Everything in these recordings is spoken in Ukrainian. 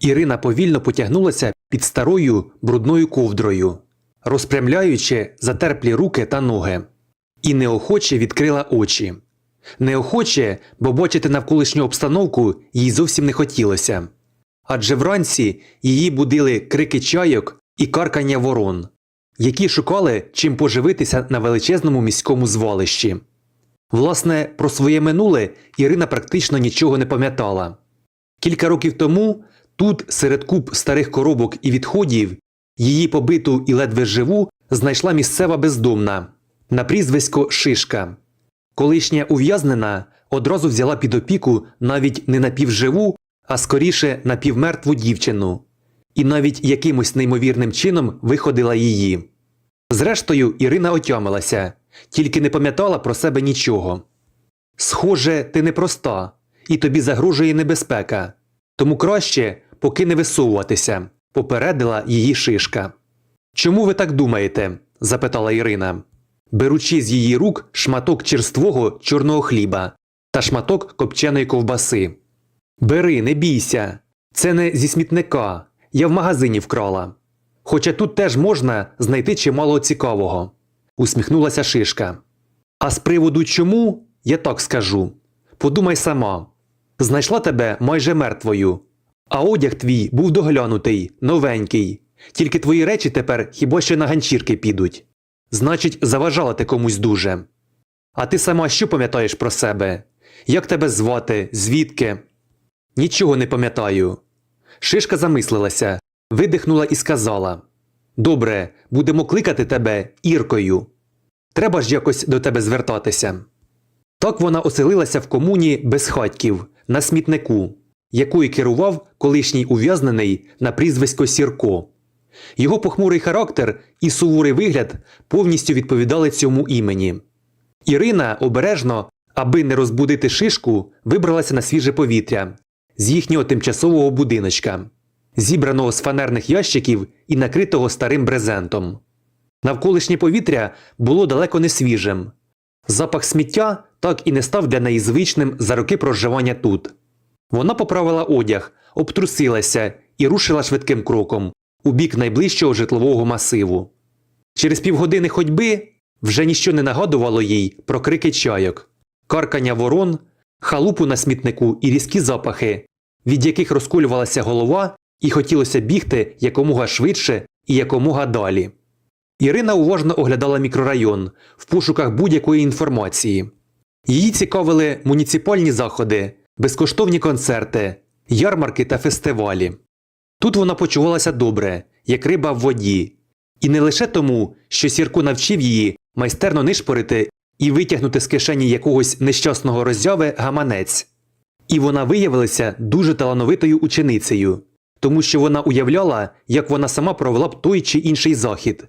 Ірина повільно потягнулася під старою брудною ковдрою, розпрямляючи затерплі руки та ноги, і неохоче відкрила очі. Неохоче, бо бачити навколишню обстановку їй зовсім не хотілося. Адже вранці її будили крики чайок і каркання ворон, які шукали чим поживитися на величезному міському звалищі. Власне, про своє минуле Ірина практично нічого не пам'ятала. Кілька років тому тут, серед куб старих коробок і відходів, її побиту і ледве живу знайшла місцева бездомна на прізвисько Шишка. Колишня ув'язнена одразу взяла під опіку навіть не напівживу, а скоріше напівмертву дівчину, і навіть якимось неймовірним чином виходила її. Зрештою, Ірина отямилася, тільки не пам'ятала про себе нічого. Схоже, ти непроста, і тобі загрожує небезпека, тому краще поки не висовуватися, попередила її шишка. Чому ви так думаєте? запитала Ірина, беручи з її рук шматок черствого чорного хліба та шматок копченої ковбаси. Бери, не бійся, це не зі смітника, я в магазині вкрала. Хоча тут теж можна знайти чимало цікавого, усміхнулася Шишка. А з приводу чому, я так скажу. Подумай сама. Знайшла тебе майже мертвою, а одяг твій був доглянутий, новенький. Тільки твої речі тепер хіба що на ганчірки підуть. Значить, заважала ти комусь дуже. А ти сама що пам'ятаєш про себе? Як тебе звати, звідки? Нічого не пам'ятаю. Шишка замислилася, видихнула і сказала: Добре, будемо кликати тебе Іркою. Треба ж якось до тебе звертатися. Так вона оселилася в комуні безхатьків на смітнику, якою керував колишній ув'язнений на прізвисько Сірко. Його похмурий характер і суворий вигляд повністю відповідали цьому імені. Ірина обережно, аби не розбудити шишку, вибралася на свіже повітря з їхнього тимчасового будиночка, зібраного з фанерних ящиків і накритого старим брезентом. Навколишнє повітря було далеко не свіжим. Запах сміття так і не став для неї звичним за роки проживання тут. Вона поправила одяг, обтрусилася і рушила швидким кроком у бік найближчого житлового масиву. Через півгодини ходьби вже ніщо не нагадувало їй про крики чайок, каркання ворон, халупу на смітнику і різкі запахи, від яких розкулювалася голова і хотілося бігти якомога швидше і якомога далі. Ірина уважно оглядала мікрорайон в пошуках будь-якої інформації. Її цікавили муніципальні заходи, безкоштовні концерти, ярмарки та фестивалі. Тут вона почувалася добре, як риба в воді, і не лише тому, що Сірко навчив її майстерно нишпорити і витягнути з кишені якогось нещасного роззяви гаманець. І вона виявилася дуже талановитою ученицею, тому що вона уявляла, як вона сама провела б той чи інший захід,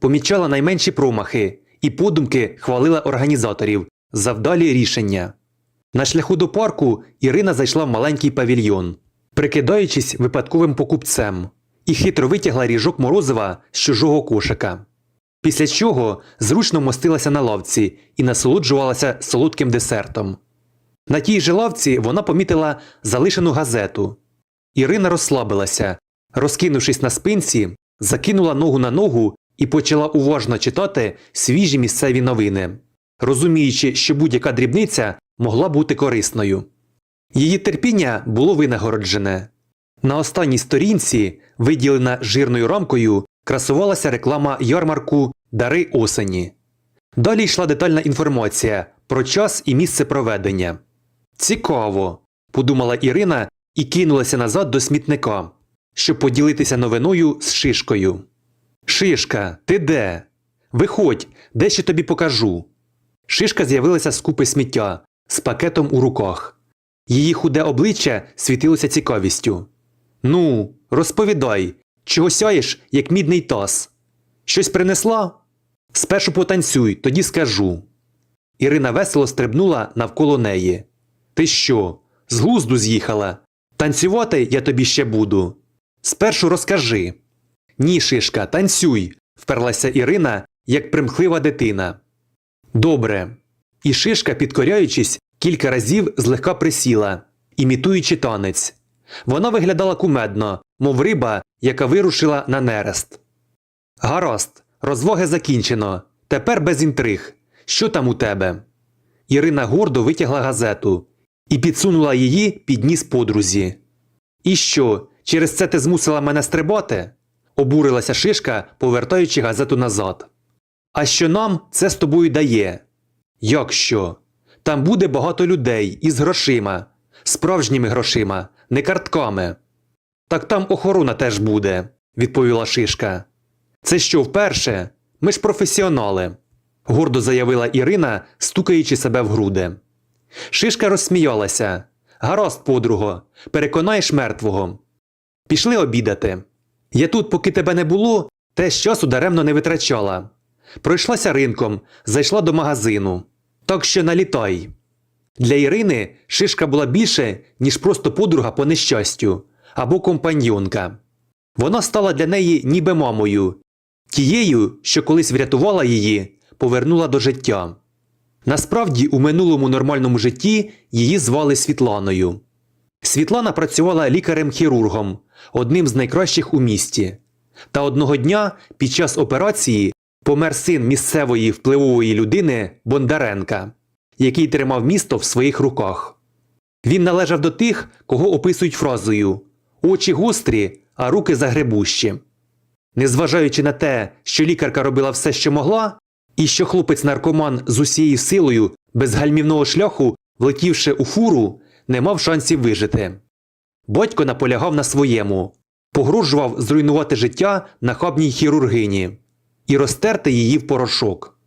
помічала найменші промахи і подумки хвалила організаторів за вдалі рішення. На шляху до парку Ірина зайшла в маленький павільйон, прикидаючись випадковим покупцем, і хитро витягла ріжок морозива з чужого кошика. Після чого зручно мостилася на лавці і насолоджувалася солодким десертом. На тій же лавці вона помітила залишену газету. Ірина розслабилася, розкинувшись на спинці, закинула ногу на ногу і почала уважно читати свіжі місцеві новини, розуміючи, що будь-яка дрібниця могла бути корисною. Її терпіння було винагороджене. На останній сторінці, виділена жирною рамкою, красувалася реклама ярмарку Дари осені. Далі йшла детальна інформація про час і місце проведення. Цікаво, подумала Ірина і кинулася назад до смітника, щоб поділитися новиною з шишкою. Шишка, ти де? Виходь, дещо тобі покажу. Шишка з'явилася з купи сміття з пакетом у руках. Її худе обличчя світилося цікавістю. Ну, розповідай, чого сяєш, як мідний таз? Щось принесла? Спершу потанцюй, тоді скажу. Ірина весело стрибнула навколо неї. Ти що, з глузду з'їхала? Танцювати я тобі ще буду. Спершу розкажи. Ні, шишка, танцюй, вперлася Ірина, як примхлива дитина. Добре. І шишка, підкоряючись, кілька разів злегка присіла, імітуючи танець. Вона виглядала кумедно, мов риба, яка вирушила на нерест. Гаразд, розваги закінчено. Тепер без інтриг. Що там у тебе? Ірина гордо витягла газету і підсунула її під ніс подрузі. І що, через це ти змусила мене стрибати? обурилася шишка, повертаючи газету назад. А що нам це з тобою дає? Як що? Там буде багато людей із грошима, справжніми грошима, не картками. Так там охорона теж буде, відповіла шишка. Це що вперше? Ми ж професіонали, гордо заявила Ірина, стукаючи себе в груди. Шишка розсміялася. Гаразд, подруго, переконаєш мертвого. Пішли обідати. Я тут, поки тебе не було, теж часу даремно не витрачала. Пройшлася ринком, зайшла до магазину. Так що налітай. Для Ірини шишка була більше, ніж просто подруга по нещастю або компаньйонка. Вона стала для неї ніби мамою, тією, що колись врятувала її, повернула до життя. Насправді, у минулому нормальному житті її звали Світланою. Світлана працювала лікарем-хірургом, одним з найкращих у місті. Та одного дня під час операції помер син місцевої впливової людини Бондаренка, який тримав місто в своїх руках. Він належав до тих, кого описують фразою очі гострі, а руки загребущі. Незважаючи на те, що лікарка робила все, що могла, і що хлопець-наркоман з усією силою без гальмівного шляху, влетівши у фуру, не мав шансів вижити. Батько наполягав на своєму, погрожував зруйнувати життя нахабній хірургині і розтерти її в порошок.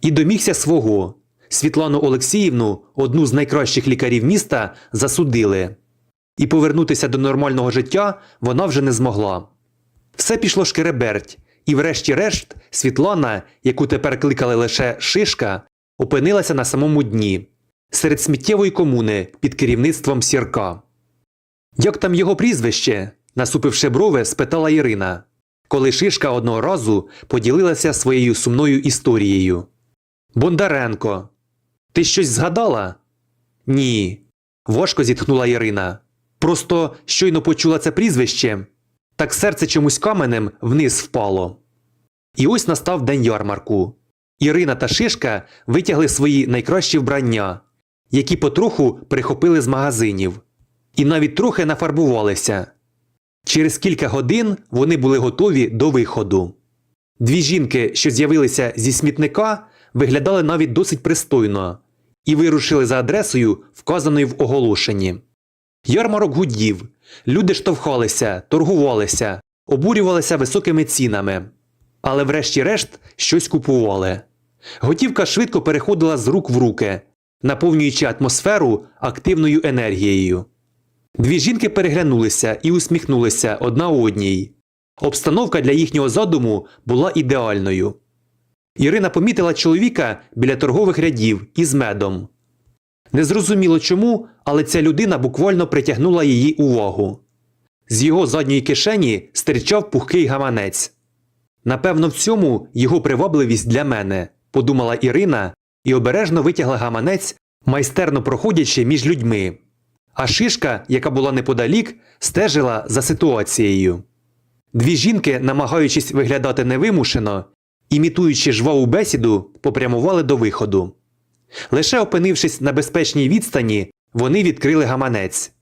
І домігся свого. Світлану Олексіївну, одну з найкращих лікарів міста, засудили. І повернутися до нормального життя вона вже не змогла. Все пішло шкереберть, і врешті-решт Світлана, яку тепер кликали лише Шишка, опинилася на самому дні, серед сміттєвої комуни під керівництвом Сірка. Як там його прізвище? насупивши брови, спитала Ірина, коли Шишка одного разу поділилася своєю сумною історією. Бондаренко. Ти щось згадала? Ні. Важко зітхнула Ірина. Просто щойно почула це прізвище, так серце чомусь каменем вниз впало. І ось настав день ярмарку. Ірина та Шишка витягли свої найкращі вбрання, які потроху прихопили з магазинів, і навіть трохи нафарбувалися. Через кілька годин вони були готові до виходу. Дві жінки, що з'явилися зі смітника, виглядали навіть досить пристойно і вирушили за адресою, вказаною в оголошенні. Ярмарок гудів, люди штовхалися, торгувалися, обурювалися високими цінами. Але врешті-решт щось купували. Готівка швидко переходила з рук в руки, наповнюючи атмосферу активною енергією. Дві жінки переглянулися і усміхнулися одна одній. Обстановка для їхнього задуму була ідеальною. Ірина помітила чоловіка біля торгових рядів із медом. Незрозуміло чому, але ця людина буквально притягнула її увагу. З його задньої кишені стирчав пухкий гаманець. Напевно, в цьому його привабливість для мене, подумала Ірина і обережно витягла гаманець, майстерно проходячи між людьми. А шишка, яка була неподалік, стежила за ситуацією. Дві жінки, намагаючись виглядати невимушено, імітуючи жваву бесіду, попрямували до виходу. Лише опинившись на безпечній відстані, вони відкрили гаманець.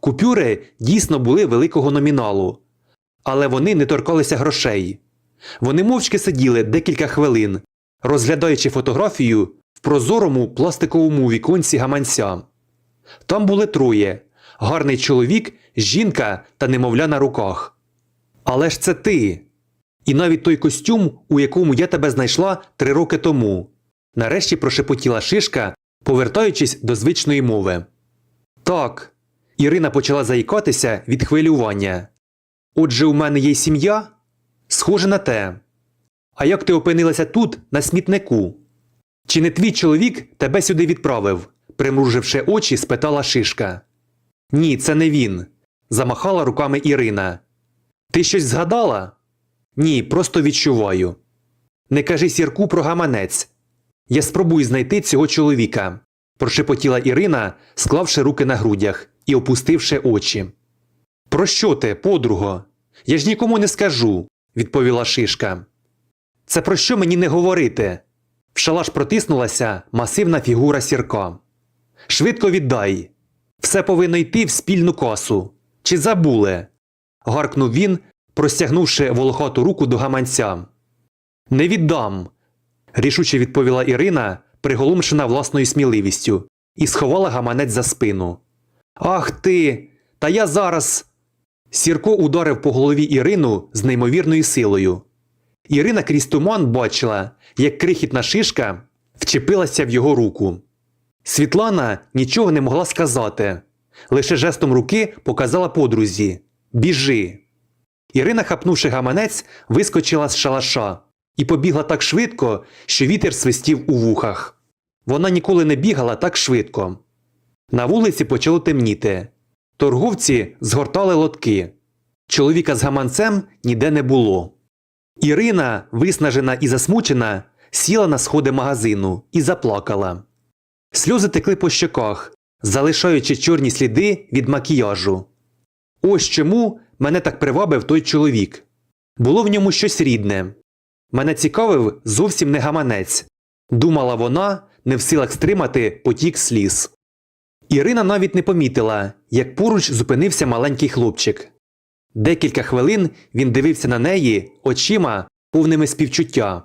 Купюри дійсно були великого номіналу, але вони не торкалися грошей. Вони мовчки сиділи декілька хвилин, розглядаючи фотографію в прозорому пластиковому віконці гаманця. Там були троє гарний чоловік, жінка та немовля на руках. Але ж це ти. І навіть той костюм, у якому я тебе знайшла три роки тому. Нарешті прошепотіла шишка, повертаючись до звичної мови. Так. Ірина почала заїкатися від хвилювання. Отже, у мене є сім'я? Схоже на те. А як ти опинилася тут, на смітнику? Чи не твій чоловік тебе сюди відправив? Примруживши очі, спитала шишка. Ні, це не він. замахала руками Ірина. Ти щось згадала? Ні, просто відчуваю. Не кажи сірку про гаманець. Я спробую знайти цього чоловіка, прошепотіла Ірина, склавши руки на грудях і опустивши очі. Про що ти, подруго? Я ж нікому не скажу, відповіла Шишка. Це про що мені не говорити? В шалаш протиснулася масивна фігура сірка. Швидко віддай. Все повинно йти в спільну касу. Чи забули? гаркнув він, простягнувши волохату руку до гаманця. Не віддам. рішуче відповіла Ірина, приголомшена власною сміливістю, і сховала гаманець за спину. Ах ти! Та я зараз. Сірко ударив по голові Ірину з неймовірною силою. Ірина крізь туман бачила, як крихітна шишка вчепилася в його руку. Світлана нічого не могла сказати, лише жестом руки показала подрузі Біжи. Ірина, хапнувши гаманець, вискочила з шалаша і побігла так швидко, що вітер свистів у вухах. Вона ніколи не бігала так швидко. На вулиці почало темніти. Торговці згортали лотки. Чоловіка з гаманцем ніде не було. Ірина, виснажена і засмучена, сіла на сходи магазину і заплакала. Сльози текли по щоках, залишаючи чорні сліди від макіяжу. Ось чому мене так привабив той чоловік. Було в ньому щось рідне. Мене цікавив зовсім не гаманець. Думала вона, не в силах стримати потік сліз. Ірина навіть не помітила, як поруч зупинився маленький хлопчик. Декілька хвилин він дивився на неї очима, повними співчуття,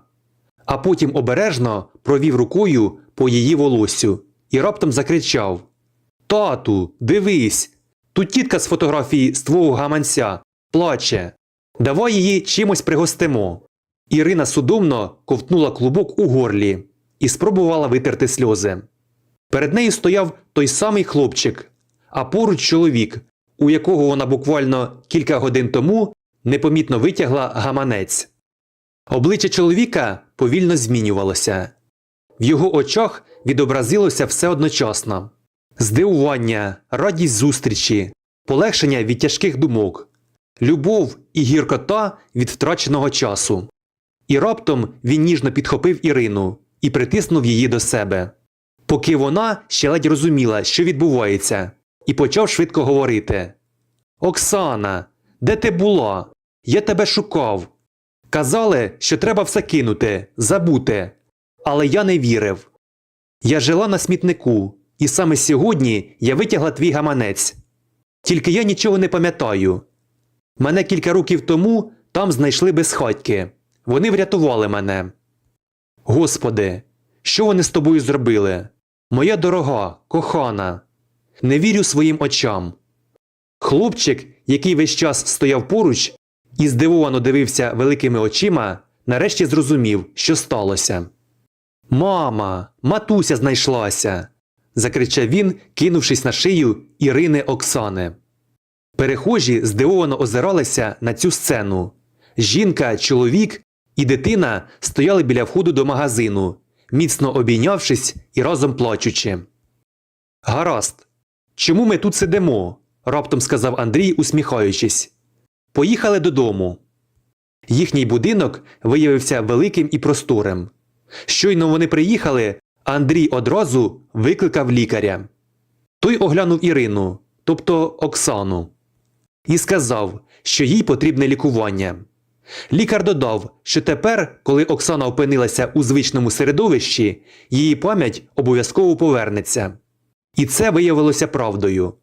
а потім обережно провів рукою по її волоссю і раптом закричав Тату, дивись! Тут тітка з фотографії з твого гаманця плаче. Давай її чимось пригостимо. Ірина судомно ковтнула клубок у горлі і спробувала витерти сльози. Перед нею стояв той самий хлопчик, а поруч чоловік, у якого вона буквально кілька годин тому непомітно витягла гаманець. Обличчя чоловіка повільно змінювалося. В його очах відобразилося все одночасно здивування, радість зустрічі, полегшення від тяжких думок, любов і гіркота від втраченого часу. І раптом він ніжно підхопив Ірину і притиснув її до себе. Поки вона ще ледь розуміла, що відбувається, і почав швидко говорити: Оксана, де ти була? Я тебе шукав. Казали, що треба все кинути, забути. Але я не вірив. Я жила на смітнику, і саме сьогодні я витягла твій гаманець. Тільки я нічого не пам'ятаю. Мене кілька років тому там знайшли безхатьки. Вони врятували мене. Господи, що вони з тобою зробили? Моя дорога, кохана, не вірю своїм очам. Хлопчик, який весь час стояв поруч і здивовано дивився великими очима, нарешті зрозумів, що сталося. Мама, матуся знайшлася. закричав він, кинувшись на шию Ірини Оксани. Перехожі здивовано озиралися на цю сцену. Жінка, чоловік і дитина стояли біля входу до магазину, міцно обійнявшись і разом плачучи. Гаразд. Чому ми тут сидимо? раптом сказав Андрій, усміхаючись. Поїхали додому. Їхній будинок виявився великим і просторим. Щойно вони приїхали, Андрій одразу викликав лікаря. Той оглянув Ірину, тобто Оксану, і сказав, що їй потрібне лікування. Лікар додав, що тепер, коли Оксана опинилася у звичному середовищі, її пам'ять обов'язково повернеться. І це виявилося правдою.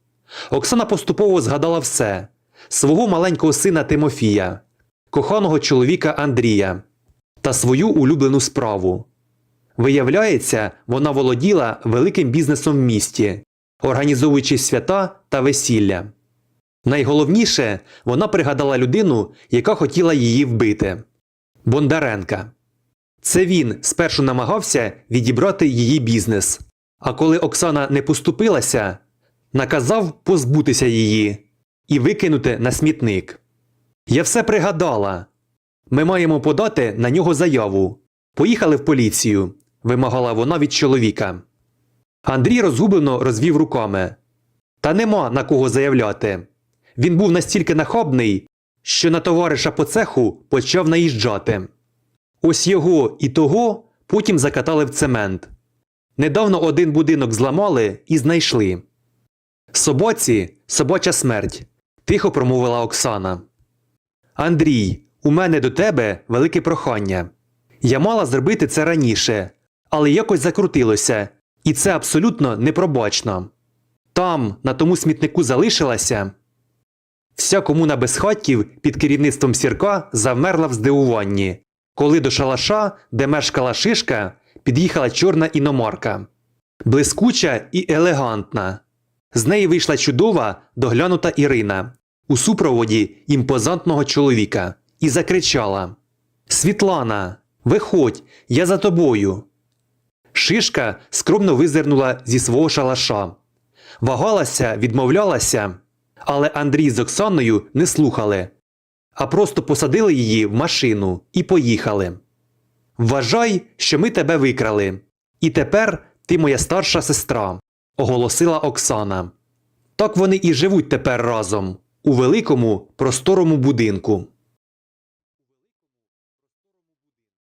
Оксана поступово згадала все свого маленького сина Тимофія, коханого чоловіка Андрія та свою улюблену справу. Виявляється, вона володіла великим бізнесом в місті, організовуючи свята та весілля. Найголовніше, вона пригадала людину, яка хотіла її вбити Бондаренка. Це він спершу намагався відібрати її бізнес. А коли Оксана не поступилася, наказав позбутися її і викинути на смітник. Я все пригадала. Ми маємо подати на нього заяву. Поїхали в поліцію, вимагала вона від чоловіка. Андрій розгублено розвів руками. Та нема на кого заявляти. Він був настільки нахабний, що на товариша по цеху почав наїжджати. Ось його і того потім закатали в цемент. Недавно один будинок зламали і знайшли. Собаці собача смерть. тихо промовила Оксана. Андрій, у мене до тебе велике прохання. Я мала зробити це раніше, але якось закрутилося, і це абсолютно непробачно. Там, на тому смітнику залишилася. Вся комуна безхатьків під керівництвом сірка завмерла в здивуванні, коли до шалаша, де мешкала шишка, під'їхала чорна іномарка. Блискуча і елегантна. З неї вийшла чудова, доглянута Ірина у супроводі імпозантного чоловіка і закричала: Світлана, виходь, я за тобою. Шишка скромно визирнула зі свого шалаша. Вагалася, відмовлялася, але Андрій з Оксаною не слухали, а просто посадили її в машину і поїхали. Вважай, що ми тебе викрали, і тепер ти моя старша сестра, оголосила Оксана. Так вони і живуть тепер разом у великому просторому будинку.